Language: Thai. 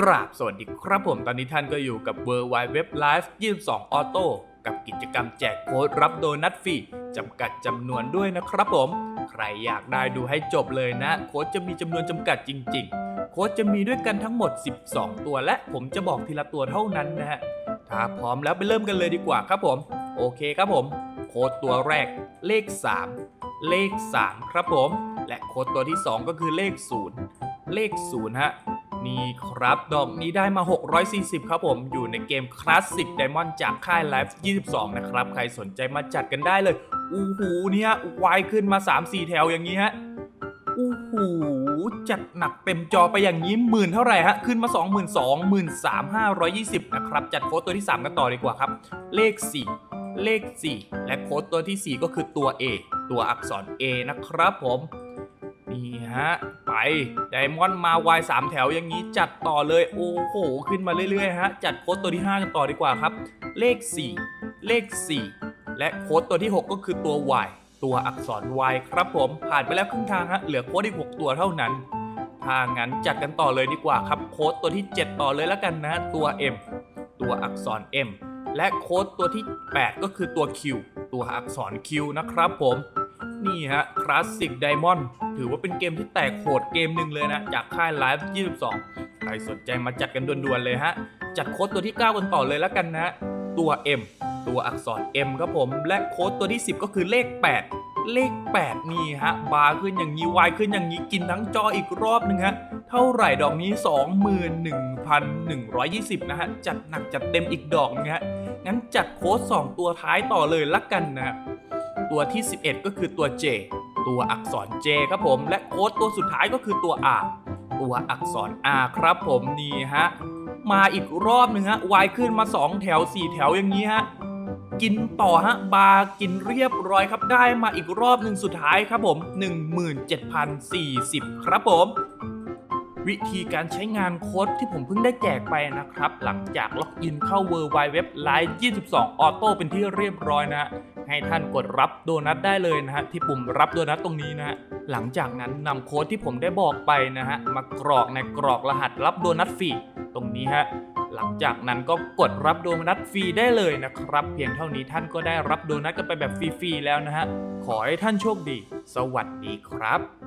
กราบสวัสดีครับผมตอนนี้ท่านก็อยู่กับ w w w Live 22 Auto กับกิจกรรมแจกโค้ดรับโดนัทฟรีจำกัดจำนวนด้วยนะครับผม ใครอยากได้ดูให้จบเลยนะ โค้ดจะมีจำนวนจำกัดจริง ๆ โค้ดจะมีด้วยกันทั้งหมด 12 ตัวและผมจะบอกทีละตัวเท่านั้นนะฮะถ้าพร้อมแล้วไปเริ่มกันเลยดีกว่าครับผม โอเคครับผม โค้ดตัวแรก เลข 3 เลข 3 ครับผม และโค้ดตัวที่ 2 ก็คือเลข 0 เลข0ฮะ นี่ครับดอกนี้ได้มา 640 ครับผม อยู่ในเกมคลาสสิกไดมอนด์จากค่าย Live 22 นะครับ ใครสนใจมาจัดกันได้เลย อู้หูเนี่ยวายขึ้นมา 3-4 แถวอย่างนี้ฮะอู้หูจัดหนักเต็มจอไปอย่างนี้หมื่นเท่าไหร่ฮะ ขึ้นมา 22,000 3 520 นะครับ จัดโค้ดตัวที่ 3 กันต่อดีกว่าครับ เลข 4 เลข 4 และโค้ดตัวทีสี่4 ก็คือตัว A ตัวอักษร A นะครับผม ฮะ ไปไดมอนด์มาวาย3แถวอย่างนี้จัดต่อเลย โอ้โห ขึ้นมาเรื่อยๆฮะ จัดโค้ดตัวที่ 5 กันต่อดีกว่าครับ เลข 4 เลข 4 และโค้ดตัวที่ 6 ก็คือตัว Y ตัวอักษร Y ครับผม ผ่านไปแล้วครึ่งทางฮะ เหลือโค้ดอีก 6 ตัวเท่านั้น ถ้างั้นจัดกันต่อเลยดีกว่าครับ โค้ดตัวที่ 7 ต่อเลยแล้วกันนะ ตัว M ตัวอักษร M และโค้ดตัวที่ 8 ก็คือตัว Q ตัวอักษร Q นะครับผม นี่ฮะ คลาสสิกไดมอนด์ ถือว่าเป็นเกมที่แตกโหดเกมหนึ่งเลยนะ จากค่าย Live 22 ใครสนใจมาจัดกันด่วนๆเลยฮะ จัดโค้ดตัวที่ 9 กันต่อเลยแล้วกันนะ ตัว M ตัวอักษร M ครับผม และโค้ดตัวที่ 10 ก็คือเลข 8 เลข 8 นี่ฮะ บาร์ขึ้นอย่างนี้วายขึ้นอย่างนี้กินทั้งจออีกรอบหนึ่งฮะ เท่าไหร่ดอกนี้ 21,120 นะฮะ จัดหนักจัดเต็มอีกดอกนึงฮะ งั้นจัดโค้ด2 ตัวท้ายต่อเลยละกันนะ ตัวที่ 11 ก็คือตัว J ตัวอักษร J ครับผม และโค้ดตัวสุดท้ายก็คือตัว R ตัวอักษร R ครับผมนี่ฮะมาอีกรอบหนึ่งฮะวายขึ้นมา 2 แถว 4 แถวอย่างนี้ฮะกินต่อฮะบาร์กินเรียบร้อยครับได้มาอีกรอบหนึ่งสุดท้ายครับผม 17,040 ครับผม วิธีการใช้งานโค้ดที่ผมเพิ่งได้แจกไปนะครับ หลังจากล็อกอินเข้า w w w Live 22 Auto เป็นที่เรียบร้อยนะฮะให้ท่านกดรับโดนัทได้เลยนะฮะที่ปุ่มรับโดนัทตรงนี้นะฮะหลังจากนั้นนำโค้ดที่ผมได้บอกไปนะฮะมากรอกในกรอกรหัสรับโดนัทฟรีตรงนี้ฮะหลังจากนั้นก็กดรับโดนัทฟรีได้เลยนะครับ เพียงเท่านี้ท่านก็ได้รับโดนัทกันไปแบบฟรีๆแล้วนะฮะขอให้ท่านโชคดี สวัสดีครับ